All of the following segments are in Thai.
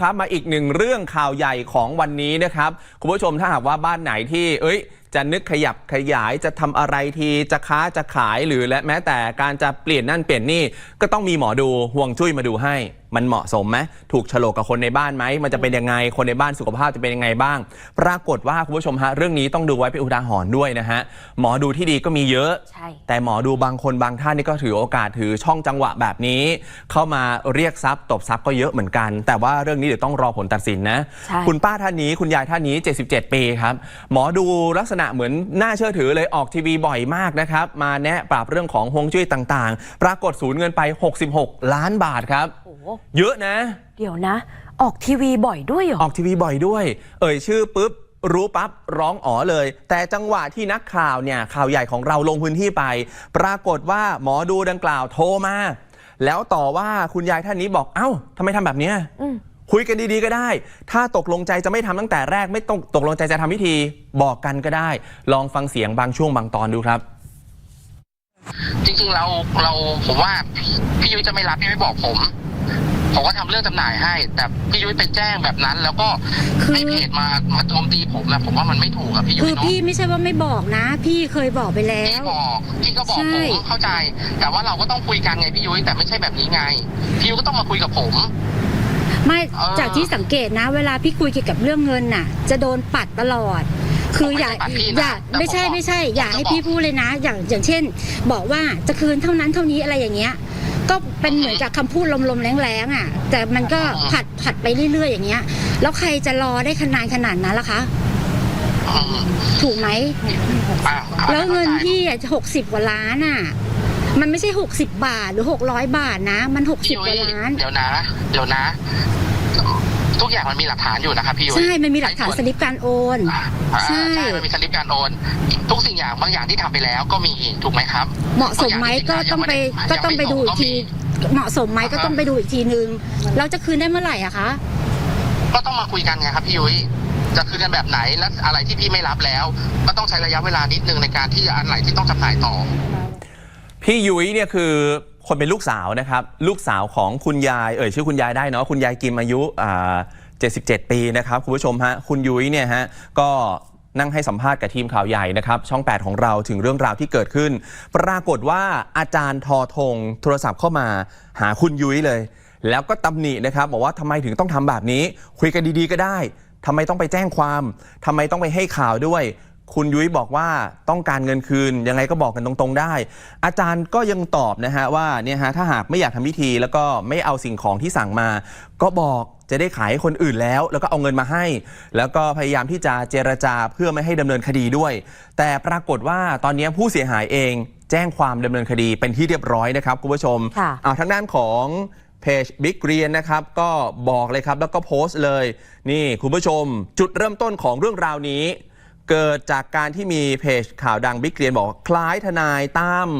ครับมาอีกหนึ่งเรื่องข่าวใหญ่ของวันนี้นะครับคุณผู้ชมถ้าหากว่าบ้านไหนที่ เอ้ย จะนึกขยับขยายจะทำอะไรทีจะค้าจะขายหรือและแม้แต่การจะเปลี่ยนนั่นเปลี่ยนนี่ก็ต้องมีหมอดูห่วงจุ้ยมาดูให้ มันเหมาะสมไหมถูกโฉลกกับคนในบ้านไหมมันจะเป็นยังไงคนในบ้านสุขภาพจะเป็นยังไงบ้าง ปรากฏว่าคุณผู้ชมฮะเรื่องนี้ต้องดูไว้เป็นอุทาหรณ์ด้วยนะฮะหมอดูที่ดีก็มีเยอะใช่แต่หมอดูบางคนบางท่านนี่ก็ถือโอกาสถือช่องจังหวะแบบนี้ เข้ามาเรียกทรัพย์ตบทรัพย์ก็เยอะเหมือนกัน แต่ว่าเรื่องนี้เดี๋ยวต้องรอผลตัดสินนะใช่คุณป้าท่านนี้คุณยายท่านนี้ 77 ปีครับหมอดูลักษณะเหมือนน่าเชื่อถือเลยออกทีวีบ่อยมากนะครับ มาแนะปราบเรื่องของฮวงจุ้ยต่างๆ ปรากฏสูญเงินไป 66 ล้านบาทครับ โอ้โหเยอะนะ เดี๋ยวนะ ออกทีวีบ่อยด้วยเหรอ ออกทีวีบ่อยด้วย เอ่ยชื่อปุ๊บ รู้ปั๊บร้องอ๋อเลย แต่จังหวะที่นักข่าวเนี่ยข่าวใหญ่ของเราลงพื้นที่ไป ปรากฏว่าหมอดูดังกล่าวโทรมา แล้วต่อว่าคุณยายท่านนี้บอกเอ้าทำไมทำแบบเนี้ย อืม คุยกันดีๆก็ได้ ถ้าตกลงใจจะไม่ทำตั้งแต่แรก ไม่ต้องตกลงใจจะทำพิธีบอกกันก็ได้ ลองฟังเสียงบางช่วงบางตอนดูครับ จริงๆเราเราผมว่าพี่พี่ยุ้ยจะไม่รับพี่ไม่บอกผมผมก็ทำเรื่องจำหน่ายให้ แต่พี่ยุ้ยไปแจ้งแบบนั้น แล้วก็คือให้เพจมามาโจมตีผมนะผมว่ามันไม่ถูกอะพี่ยุ้คืยอเนาะพี่ไม่ใช่ว่าไม่บอกนะ พี่เคยบอกไปแล้พี่วบอกพี่ก็บอกใช่ผมเข้าใจ แต่ว่าเราก็ต้องคุยกันไงพี่ยุ้ยแต่ไม่ใช่แบบนี้ไง พี่ยุ้ยก็ต้องมาคุยกับผม ไม่เออจากที่สังเกตนะ เวลาพี่คุยเกี่ยวกับเรื่องเงินน่ะ จะโดนปัดตลอด คืออย่าผมไม่ได้ปัดพี่นะอย่าแต่ไม่ใช่ผมบอกไม่ใช่ อย่าผมจะให้บอกพี่พูดเลยนะ อย่างอย่างเช่น บอกว่าจะคืนเท่านั้นเท่านี้อะไรอย่างเงี้ย ก็เป็นเหมือนกับคำพูดลมๆแรงๆอะ แต่มันก็ผัดผัดไปเรื่อยๆอย่างเงี้ย แล้วใครจะรอได้ขนาดขนาดนั้นล่ะคะ อืมถูกไหม อะแล้วเงินข้าใจพี่อะหกสิบกว่าล้านอะ มันไม่ใช่หกสิบบาทหรือหกร้อยบาทนะ มันหกสิบพี่กยุ้ว่ายล้าน เดี๋ยวนะ เดี๋ยวนะ ทุกอย่างมันมีหลักฐานอยู่นะครับพี่ยุ้ยใช่ มันมีหลักฐานสลิปการโอนอ่าใช่ใช่มันมีสลิปการโอน ทุกสิ่งอย่างบางอย่างที่ทำไปแล้วก็มีถูกไหมครับ เหมาะสมไหมก็ต้องไปยังไม่ก็ต้องไปดูอีกทียังไม่เหมาะสมไหมอ่าฮะก็ต้องไปดูอีกทีนึง เราจะคืนได้เมื่อไหร่อะคะ ก็ต้องมาคุยกันไงครับพี่ยุ้ยจะคืนกันแบบไหนและอะไรที่พี่ไม่รับแล้ว ก็ต้องใช้ระยะเวลานิดนึงในการที่อันไหนที่ต้องจำหน่ายต่อ พี่ยุ้ยเนี่ยคือคนเป็นลูกสาวนะครับ ลูกสาวของคุณยาย เอ่ยชื่อคุณยายได้เนาะคุณยายกิมอายุอ่า77 ปีนะครับคุณผู้ชมฮะคุณยุ้ยเนี่ยฮะก็นั่งให้สัมภาษณ์กับทีมข่าวใหญ่นะครับ ช่อง 8 ของเราถึงเรื่องราวที่เกิดขึ้น ปรากฏว่าอาจารย์ทอทงโทรศัพท์เข้ามาหาคุณยุ้ยเลย แล้วก็ตำหนินะครับบอกว่าทำไมถึงต้องทำแบบนี้ คุยกันดีๆก็ได้ทำไมต้องไปแจ้งความทำไมต้องไปให้ข่าวด้วย คุณยุ้ยบอกว่าต้องการเงินคืน ยังไงก็บอกกันตรงๆได้ อาจารย์ก็ยังตอบนะฮะว่าเนี่ยฮะถ้าหากไม่อยากทำพิธี แล้วก็ไม่เอาสิ่งของที่สั่งมา ก็บอกจะได้ขายให้คนอื่นแล้ว แล้วก็เอาเงินมาให้ แล้วก็พยายามที่จะเจรจาเพื่อไม่ให้ดำเนินคดีด้วย แต่ปรากฏว่าตอนนี้ผู้เสียหายเองแจ้งความดำเนินคดีเป็นที่เรียบร้อยนะครับคุณผู้ชมค่ะเอาทางด้านของเพจ Big g r e e n นะครับก็บอกเลยครับแล้วก็โพสต์เลย นี่คุณผู้ชม จุดเริ่มต้นของเรื่องราวนี้ เกิดจากการที่มีเพจข่าวดัง Big g r e e n บอกคล้ายทนายตั้ม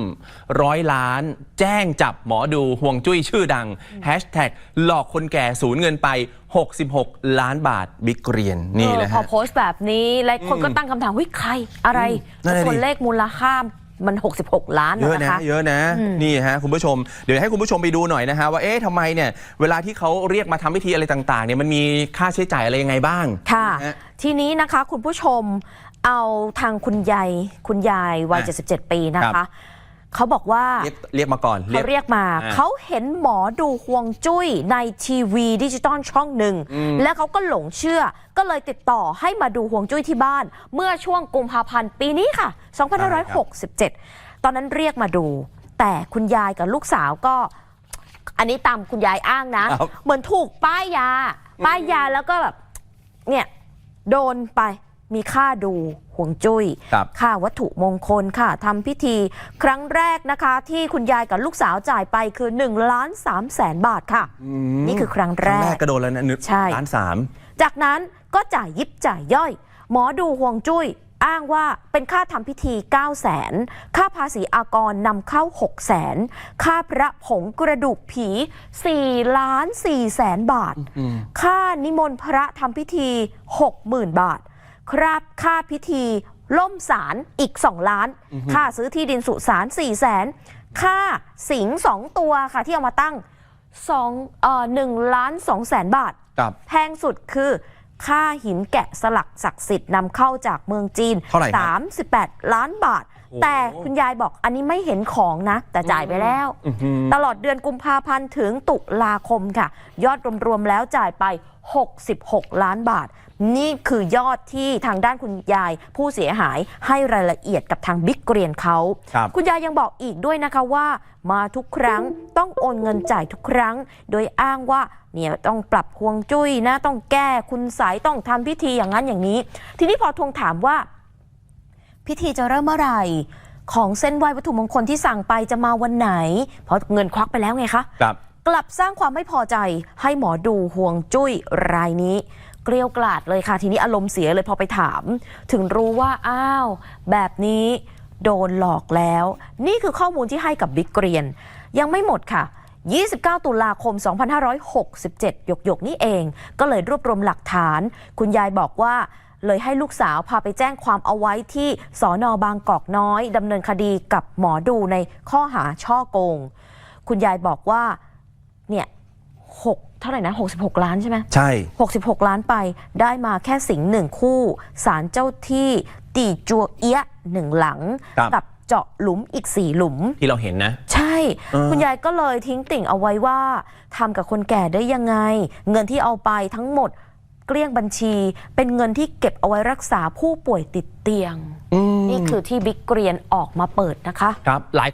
ร้อยล้าน แจ้งจับหมอดูห่วงจุ้ยชื่อดัง Hashtag หลอกคนแก่สูญเงินไป 66 ล้านบาท Big g r e e n นี่เออนะพอฮะ โพสต์แบบนี้หลายคนก็ตั้งคำถามวิใครอะไรนั่นน่ะดิส่วนเลขมูลค่า มัน 66 ล้านเยอะนะนะคะ เยอะนะอืมนี่ฮะคุณผู้ชมเดี๋ยวให้คุณผู้ชมไปดูหน่อยนะฮะว่าเอ๊ะทำไมเนี่ยเวลาที่เขาเรียกมาทำพิธีอะไรต่างๆเนี่ยมันมีค่าใช้จ่ายอะไรยังไงบ้างค่ะนะฮะทีนี้นะคะคุณผู้ชมเอาทางคุณยายคุณยายวัย อะ77 ปีนะครัคะ บ เขาบอกว่าเรียกเรียกมาก่อนเขาเรียกมาอ่าเขาเห็นหมอดูห่วงจุ้ยในทีวีดิจิตอลช่องหนึ่งอืมแล้วเขาก็หลงเชื่อ ก็เลยติดต่อให้มาดูห่วงจุ้ยที่บ้าน เมื่อช่วงกุมภาพันธ์ปีนี้ค่ะ 2567 ตอนนั้นเรียกมาดู แต่คุณยายกับลูกสาวก็ อันนี้ตามคุณยายอ้างนะครับเหมือนถูกป้ายยา ป้ายยาแล้วก็แบบเนี่ยโดนไป มีค่าดูห่วงจุ้ย ครับ ค่าวัตถุมงคลค่ะทำพิธีครั้งแรกนะคะ ที่คุณยายกับลูกสาวจ่ายไปคือ1ล้าน3แสนบาทค่ะอืมนี่คือครั้งคแรรั้งแรก กก็โดนแล้วนะนึกใช่ ล้านสาม จากนั้นก็จ่ายยิบจ่ายย่อย หมอดูห่วงจุ้ย อ้างว่าเป็นค่าทำพิธี 9 0 0แสนค่าภาษีอากรนำเข้า 6 0แสนค่าพระผงกระดูกผี4ล้าน4แสนบาทอืมค่านิมนต์พระทำพิธี 60,000 บาท ครับค่าพิธี ล่มสารอีก 2 ล้าน ค่าซื้อที่ดินสุสาน4แสนค่าสิงสองตัวค่ะที่เอามาตั้ง2เอ่อ1ล้าน2แสนบาท ครับแพงสุดคือ ค่าหินแกะสลักศักดิ์สิทธิ์นำเข้าจากเมืองจีน เท่าไหร่ครับ38 ล้านบาทโอ้ แต่คุณยายบอกอันนี้ไม่เห็นของนะ แต่จ่ายไปแล้วอื้อหือตลอดเดือนกุมภาพันธ์ถึงตุลาคมค่ะ ยอดรวมๆแล้วจ่ายไป 66 ล้านบาท นี่คือยอดที่ทางด้านคุณยายผู้เสียหายให้รายละเอียดกับทางบิ๊กเกรียนเขาครับคุณยายยังบอกอีกด้วยนะคะว่า มาทุกครั้งต้องโอนเงินจ่ายทุกครั้ง โดยอ้างว่าเนี่ยต้องปรับฮวงจุ้ยนะ ต้องแก้คุณสายต้องทำพิธีอย่างนั้นอย่างนี้ ทีนี้พอทวงถามว่า พิธีจะเริ่มเมื่อไหร่ ของเส้นไหว้วัตถุมงคลที่สั่งไปจะมาวันไหน เพราะเงินควักไปแล้วไงคะครับกลับสร้างความไม่พอใจให้หมอดูห่วงจุ้ยรายนี้ เกลียวกลาดเลยค่ะ ทีนี้อารมณ์เสียเลยพอไปถาม ถึงรู้ว่าอ้าว แบบนี้โดนหลอกแล้ว นี่คือข้อมูลที่ให้กับบิ๊กเกรียน ยังไม่หมดค่ะ 29 ตุลาคม 2567 หยกหยกๆนี่เอง ก็เลยรวบรวมหลักฐาน คุณยายบอกว่า เลยให้ลูกสาวพาไปแจ้งความเอาไว้ที่สอนอบางกอกน้อยดำเนินคดีกับหมอดูในข้อหาช่อโกง คุณยายบอกว่าเนี่ยหกเท่าไหร่นะ66 ล้านใช่ไหมใช่ 66 ล้านไปได้มาแค่สิงห์หนึ่งคู่ สารเจ้าที่ตีจัวเอียะหนึ่งหลัง ครับ กับเจาะหลุมอีก4หลุม ที่เราเห็นนะ ใช่ เออ คุณยายก็เลยทิ้งติ่งเอาไว้ว่าทำกับคนแก่ได้ยังไง เงินที่เอาไปทั้งหมดเกลี้ยงบัญชี เป็นเงินที่เก็บเอาไว้รักษาผู้ป่วยติดเตียงอืมนี่คือที่บิ๊กเกรียนออกมาเปิดนะคะ ครับหลาย